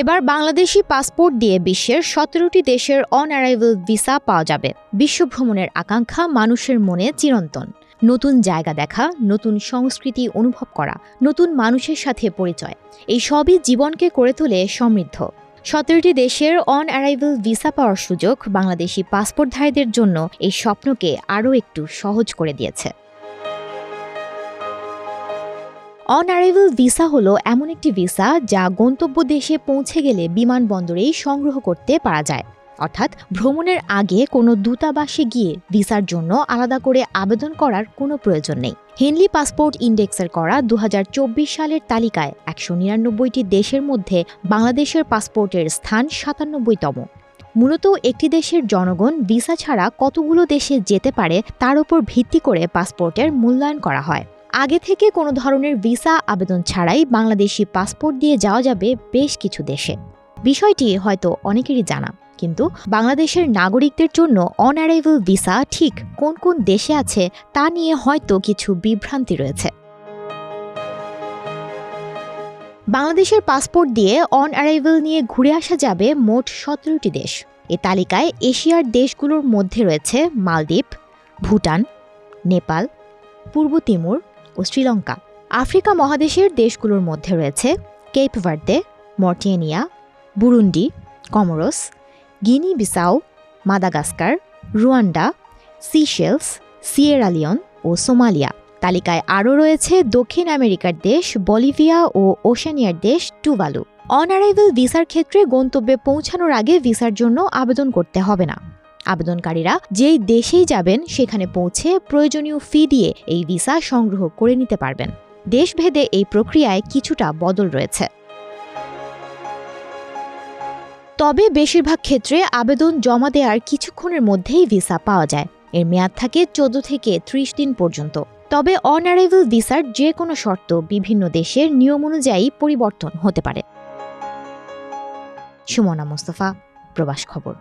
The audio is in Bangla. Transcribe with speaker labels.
Speaker 1: এবার বাংলাদেশি পাসপোর্ট দিয়ে বিশ্বের সতেরোটি দেশের অন ভিসা পাওয়া যাবে। বিশ্ব ভ্রমণের আকাঙ্ক্ষা মানুষের মনে চিরন্তন। নতুন জায়গা দেখা, নতুন সংস্কৃতি অনুভব করা, নতুন মানুষের সাথে পরিচয়, এই সবই জীবনকে করে তোলে সমৃদ্ধ। সতেরোটি দেশের অন অ্যারাইভেল ভিসা পাওয়ার সুযোগ বাংলাদেশি পাসপোর্টধারীদের জন্য এই স্বপ্নকে আরও একটু সহজ করে দিয়েছে। অন অ্যারাইভেল ভিসা হলো এমন একটি ভিসা যা গন্তব্য দেশে পৌঁছে গেলে বিমানবন্দরেই সংগ্রহ করতে পারা যায়। অর্থাৎ ভ্রমণের আগে কোনো দূতাবাসে গিয়ে ভিসার জন্য আলাদা করে আবেদন করার কোনো প্রয়োজন নেই। হেনলি পাসপোর্ট ইন্ডেক্সের করা দু হাজার চব্বিশ সালের তালিকায় একশো নিরানব্বইটি দেশের মধ্যে বাংলাদেশের পাসপোর্টের স্থান সাতানব্বইতম। মূলত একটি দেশের জনগণ ভিসা ছাড়া কতগুলো দেশে যেতে পারে তার উপর ভিত্তি করে পাসপোর্টের মূল্যায়ন করা হয়। আগে থেকে কোনো ধরনের ভিসা, আবেদন ছাড়াই বাংলাদেশি পাসপোর্ট দিয়ে যাওয়া যাবে বেশ কিছু দেশে। বিষয়টি হয়তো অনেকেরই জানা, কিন্তু বাংলাদেশের নাগরিকদের জন্য অনঅ্যারাইভাল ভিসা ঠিক কোন কোন দেশে আছে তা নিয়ে হয়তো কিছু বিভ্রান্তি রয়েছে। বাংলাদেশের পাসপোর্ট দিয়ে অন অ্যারাইভেল নিয়ে ঘুরে আসা যাবে মোট সতেরোটি দেশ। এ তালিকায় এশিয়ার দেশগুলোর মধ্যে রয়েছে মালদ্বীপ, ভুটান, নেপাল, পূর্ব তিমুর ও শ্রীলঙ্কা। আফ্রিকা মহাদেশের দেশগুলোর মধ্যে রয়েছে Cape Verde Burundi, Comoros, Guinea Bissau Madagascar, Rwanda, Seychelles Sierra Leone ও সোমালিয়া। তালিকায় আরও রয়েছে দক্ষিণ আমেরিকার দেশ বলিভিয়া ও ওশেনিয়ার দেশ টুভালু অন অ্যারাইভেল ভিসার ক্ষেত্রে গন্তব্যে পৌঁছানোর আগে ভিসার জন্য আবেদন করতে হবে না। আবেদনকারীরা যেই দেশেই যাবেন, সেখানে পৌঁছে প্রয়োজনীয় ফি দিয়ে এই ভিসা সংগ্রহ করে নিতে পারবেন। দেশভেদে এই প্রক্রিয়ায় কিছুটা বদল রয়েছে। তবে বেশিরভাগ ক্ষেত্রে আবেদন জমা দেওয়ার কিছুক্ষণের মধ্যেই ভিসা পাওয়া যায়। এর মেয়াদ থাকে চোদ্দ থেকে ত্রিশ দিন পর্যন্ত। তবে অন অ্যারাইভেল ভিসার যে কোনো শর্ত বিভিন্ন দেশের নিয়ম অনুযায়ী পরিবর্তন হতে পারে। সুমনা মোস্তফা, প্রবাস খবর।